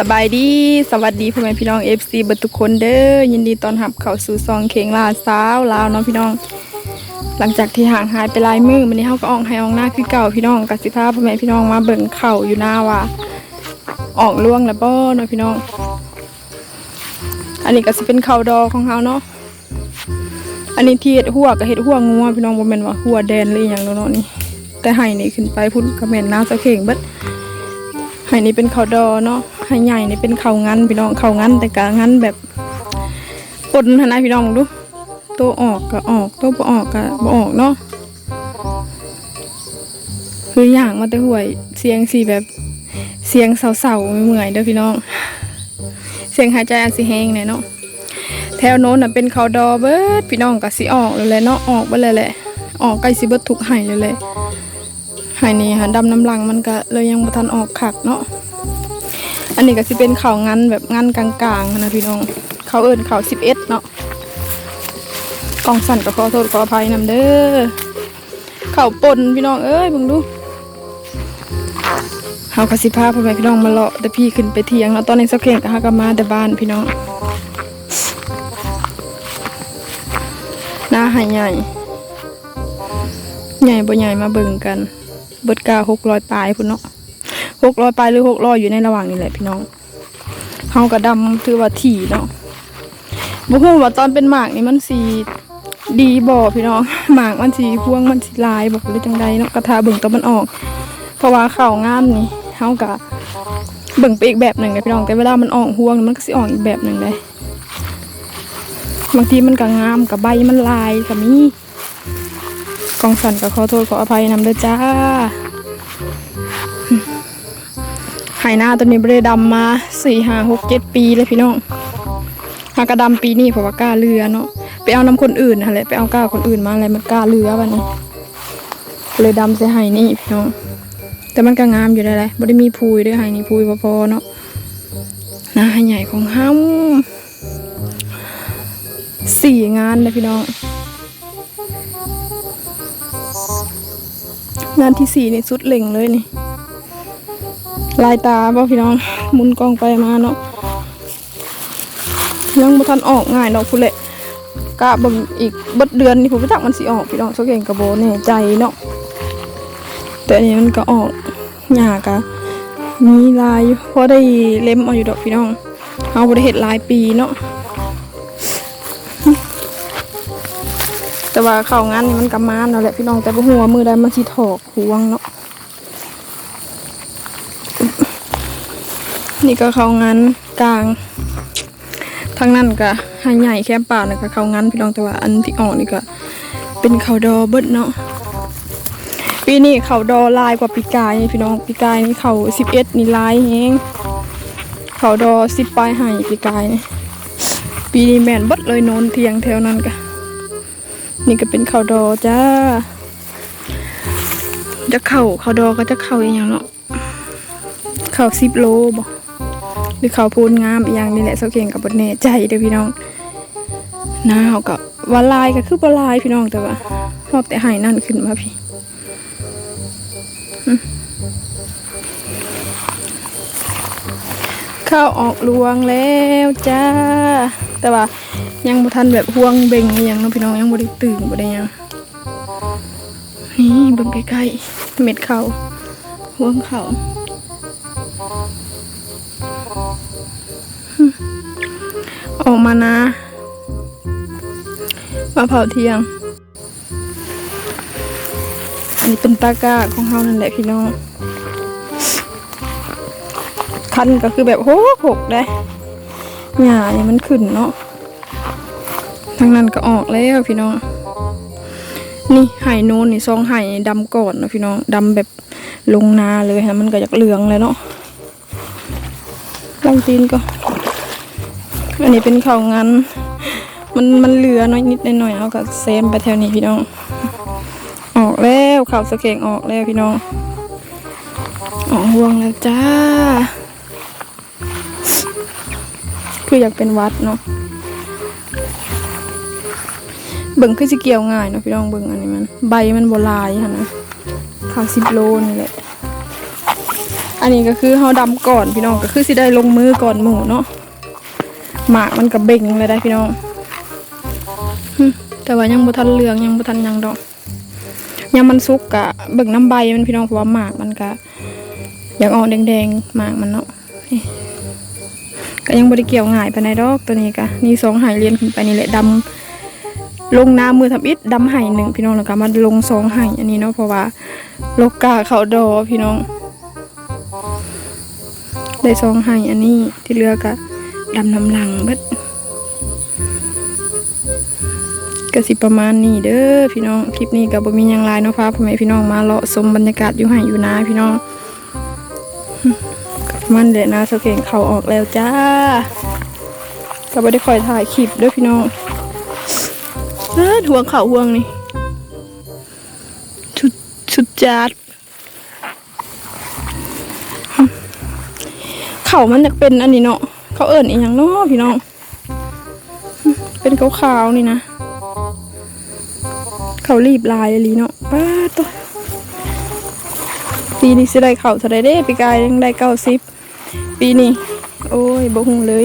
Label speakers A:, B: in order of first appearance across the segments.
A: สบายดี สวัสดีพ่อแม่พี่น้อง FC เบิดทุกคนเด้อยินดีต้อนรับเข้าสู่ซองเข่งลาสาวลาวเนาะพี่น้อง หลังจากที่ห่างหายไปหลายมือวันนี้เฮาก็อ่อกให้ออกหน้าคือเก่าพี่น้องกสิภาพ่อแม่พี่น้องมาเบิ่งเข่าอยู่หน้าว่าออกล่วงแล้วบ่เนาะพี่น้อง อันนี้ก็สิเป็นเข่าดอของเฮาเนาะอันนี้ที่เฮ็ดหัวก็เฮ็ดหัวงัวพี่น้องบ่แม่นว่าหัวแดนหรือหยังแล้วเนาะนี่แต่ให้นี่ขึ้นไปพุ่นก็แม่นน้าสะเข่งเบิดไห้นี่เป็นเขาวดอเนาะ ไห้ใหญ่นี่เป็นเขางันพี่น้องเขางันแต่กะงันแบบปนทนายพี่น้องดูตัวออกก็ออกตัวบ่ออกก็บ่ออกเนาะคืออย่างมาแต่ห่วยเสียงสีแบบเสียงเสาๆเหมื่อยเด้อพี่น้อง เสียงหายใจอันสิแห้งเนี่ยเนาะแถวโน้นน่ะเป็นเขาดอเบิดพี่น้องก็สิออกเลยแหละเนาะออกเบิดเลยแหละออกใกล้สิเบิดทุกไห้เลยแหละหายนี่ค่ะดำน้ำลังมันก็เลยยังบ่ทันออกขักเนาะ อันนี้ก็สิเป็นเขางันแบบงันกลางๆนะพี่น้อง เขาเอิ้นเขาสิบเอ็ดเนาะกองสั่นก็ขอโทษขออภัยนำเด้อเขาปนพี่น้องเอ้ยเบิ่งดูเฮาก็สิพาพ่อแม่พี่น้องมาเลาะแต่พี่ขึ้นไปเที่ยงแล้วตอนนี้สักเข่งก็หากมาแต่บ้านพี่น้องหน้าหายใหญ่ใหญ่บ่ใหญ่มาเบิ่งกัน เบิดกาหกร้อยปลายพุ่นเนาะ หกร้อยไปหรือหกร้อยอยู่ในระหว่างนี้แหละพี่น้องเฮากระดำถือว่าถี่เนาะบ่ฮู้ว่าตอนเป็นหมากนี่มันสีดีบ่อพี่น้องหมากมันสีพวงมันสีลายบอกหรือจังใดเนาะกระทาเบิ่งตอนมันออก เพราะว่าข้างามนี่เฮากะเบิ่งไปอีกแบบหนึ่งเลยพี่น้องแต่เวลามันออกห่วงมันก็สิออกอีกแบบหนึ่งเลยบางทีมันก็งามกับใบมันลายก็มีกองสันก็ขอโทษขออภัยนำเด้อจ้า หายหน้าตัวนี้บริดำมาสี่ห้าหกเจ็ดปีเลยพี่น้องหากระดำปีนี้เพราะว่ากล้าเรือเนาะไปเอาน้ำคนอื่นอะไรไปเอากล้าคนอื่นมาอะไรมันกล้าเรือวันนี้เลยดำใส่หายนี่พี่น้องแต่มันก็งามอยู่ได้เลยบ่ได้มีพูยด้วยหายนี่พูยพอๆเนาะหน้าหายใหญ่ของห้ำสี่งานเลยพี่น้องงานที่สี่นี่สุดเหล่งเลยนี่ ลายตาบ่พี่น้องมุนกล้องไปมาเนาะยังบ่ทันออกง่ายดอกพุ่นแหละกะบิ่งอีกเบิดเดือนนี่ผมบ่จักมันสิออกพี่น้องโซเก่งกระโบแน่ใจเนาะแต่อันนี้มันก็ออกหญ้ากะมีลายพอได้เล็มเอาอยู่ดอกพี่น้องเฮาบ่ได้เฮ็ดหลายปีเนาะแต่ว่าเข้างานนี่มันกำมานเนาะแหละพี่น้องแต่บ่ฮู้ว่ามือใดมันสิถอกหวงเนาะ นี่ก็เขางานกลางทางนั้นก็ให้ใหญ่แค่ป่านะก็เขางานพี่น้องแต่ว่าอันที่ออกนี่ก็ เป็นเขาดอเบิดเนาะปีนี้เขาดอลายกว่าปีกายพี่น้องปีกายนี่เขา11นี่ลายแฮงเขาดอ10ปลายให้ปีกายนี่ปีนี้แมนเบิดเลยโนนเทียงแถวนั้นก็นี่ก็เป็นเขาดอจ้าจะเข่าเขาดอก็จะเข่าอีกอย่างเนาะเข่าสิบโลบ่ หรือเขาพูนงามอย่างนี่แหละเสาเก่งกับบทเน่ใจเด้อพี่น้องหนาวกับว่าลายก็คือบ่ลายพี่น้องแต่ว่าชอบแต่หายนั่นขึ้นมาพี่ข้าวออกรวงแล้วจ้า แต่ว่ายังบ่ทันแบบห่วงเบ่งอหยังเนาะพี่น้องยังบ่ได้ตื่นบ่ได้ยังนี่เบิ่งใกล้ๆเม็ดเขาห่วงเขา ออกมานะ มาเผาเที่ยง อันนี้เป็นตาก้าของเฮานั่นแหละพี่น้อง คันก็คือแบบโหกหกได้หญ้าเนี่ยมันขึ้นเนาะทางนั้นก็ออกแล้วพี่น้อง นี่ไห่โนนนี่ซองไห่ดำก่อนนะพี่น้องดำแบบลงนาเลยฮะมันก็อยากเหลืองเลยเนาะลังตีนก็ อันนี้เป็นเขาวงันมันมันเหลือน้อยนิดหน่อยเอาก็เซมไปแถวนี้พี่น้อง ออกแล้วข่าวสะเกงออกแล้วพี่น้องออกห่วงแล้วจ้า คืออยากเป็นวัดเนาะเบิ่งคือสิเกี่ยวง่ายเนาะพี่น้องเบิ่งอันนี้มัน ใบมันโบลายหั่นนะข้าวสิบโลนี่แหละอันนี้ก็คือเฮาดำก่อนพี่น้องก็คือสิได้ลงมือก่อนหมูเนาะ หมากมันก็เบ่งเลยได้พี่น้องแต่ว่ายังบ่ทันเหลืองยังบ่ทันยังดอกยังมันสุกกะเบิ่งน้ำใบมันพี่น้องเพราะว่าหมากมันก็อย่ากออกแดงๆหมากมันเนาะก็ยังบ่ได้เกี่ยวง่ายปานใดดอกตัวนี้ก็นี่สองไหเรียนขึ้นไปนี่แหละดำลงน้ำมือทำอิฐดำไหหนึ่งพี่น้องแล้วก็มาลงสองไหอันนี้เนาะเพราะว่าโลกาเขาดอพี่น้อง ได้ซองให้อันนี้ที่เหลือกะ ดำน้ำลังเบิดก็สิประมาณนี้เด้อพี่น้องคลิปนี้ก็บ่มียังลายเนาะพาพ่อแม่พี่น้องมาเลาะชมบรรยากาศอยู่ให้อยู่นาพี่น้องมันเดะนาสเก่งเขาออกแล้วจ้าก็บ่ได้คอยถ่ายคลิปเด้อพี่น้องเออห่วงเขาห่วงนี่ชุดชุดจัดเขามันจะเป็นอันนี้เนาะ เขาเอิญอีกอย่างเนาะพี่น้อง เป็นขาวๆนี่นะ เขารีบลายเลยเนาะป้าตัวปีนี้สิได้เขาเท่าไรเด้ปีกายยังได้เก้าสิบปีนี้โอ้ยบ่หูเลย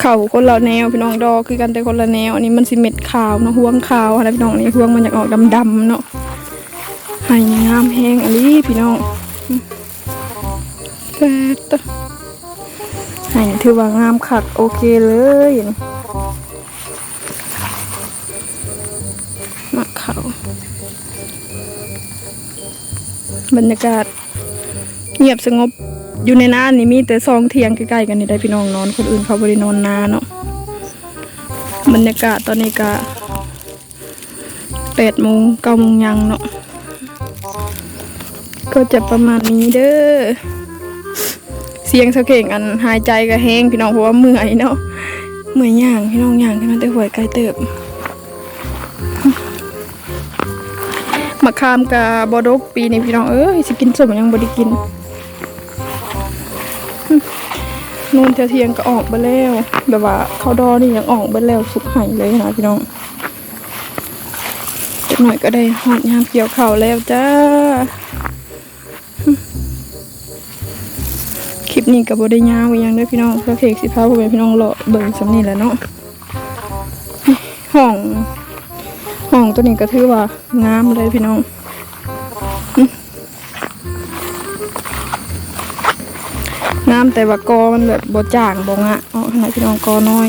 A: เขาคนละแนวพี่น้องดอกคือกันแต่คนละแนวอันนี้มันสิเม็ดขาวเนาะห่วงขาวอะไรพี่น้องนี่ห่วงมันอยากออกดำๆเนาะให้งามแห้งอันนี้พี่น้อง แปดตัวให้ถือว่างามคักโอเคเลยมาเขาบรรยากาศ เงียบสงบอยู่ในน้านี่มีแต่ซองเทียงใกล้ๆกันนี่ได้พี่น้องนอนคนอื่นเขาบริโนอนนาเนาะบรรยากาศตอนนี้ก็แปดโมงเก้าโมงยังเนาะก็จะประมาณนี้เด้อ เสียงสะเข่งอันหายใจก็แห้งพี่น้องเพราะว่าเมื่อยเนาะเมื่อยย่างพี่น้องย่างขึ้นมาแต่หัวไกลเติบมะขามกับบอดกปีนี้พี่น้องเอ้ยสิกินสมยังบ่ได้กินนู่นเทียเทียงก็ออกไปแล้วแบบว่าเขาวดอนี่ยังออกไปแล้วสุกไห้เลยนะพี่น้องจักหน่อยก็ได้หอดยามเกี่ยวเข้าแล้วจ้า นี้กับบได้ยาวอียังเด้อพี่น้องเพราะเพกสิพาพ่อแม่พี่น้องเลาะเบิ่งสำนี่แหละเนาะห้องห้องตัวนี้ก็ถือว่างามเลยพี่น้องงามแต่ว่ากอมันแบบบ่จ่างบ่งะอ๋อขนาดพี่น้องกอน้อย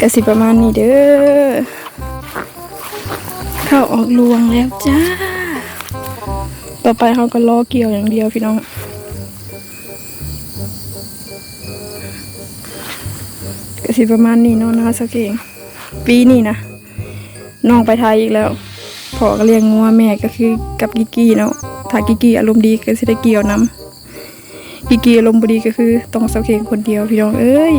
A: ก็สิประมาณนี้เด้อ เข้าออกลวงแล้วจ้า ต่อไปเขาก็ล้อเกี่ยวอย่างเดียวพี่น้องก็สิประมาณนี้เนาะนะคะสักเองปีนี้นะน้องไปไทยอีกแล้วพอก็เลี้ยงงัวแม่ก็คือกับกิกกี้เนาะถ้ากิกกี้อารมณ์ดีก็สิได้เกี่ยวนํกิกกี้อารมณ์บ่ดีก็คือต้องสักเองคนเดียวพี่น้องเอ้ย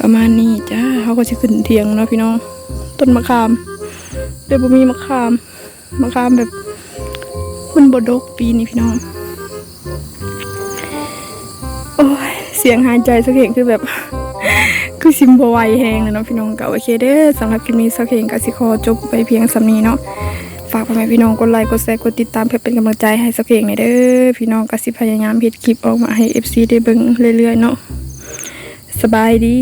A: ประมาณนี้จ้าเขาก็จะขึ้นเทียงเนาะพี่น้อง ต้นมะขามเดี๋ยวบ่มีมะขามมะขามแบบ มันบดกปีนี้พี่น้องโอ้ยเสียงหายใจสักเห็นคือแบบ คือซิมบไหวแหงเลยเนาะพี่น้องก็โอเคเด้อสำหรับคลิปนี้สักเห็นก็สิขอจบไปเพียงสำนีเนาะฝากพ่อแม่พี่น้องกดไลค์กดแชร์กดติดตามเพื่อเป็นกำลังใจให้สักเพียงหน่อยเด้อพี่น้องก็สิพยายามเฮ็ดคลิปออกมาให้ FC ได้เบิ่งเรื่อยๆเนาะสบายดี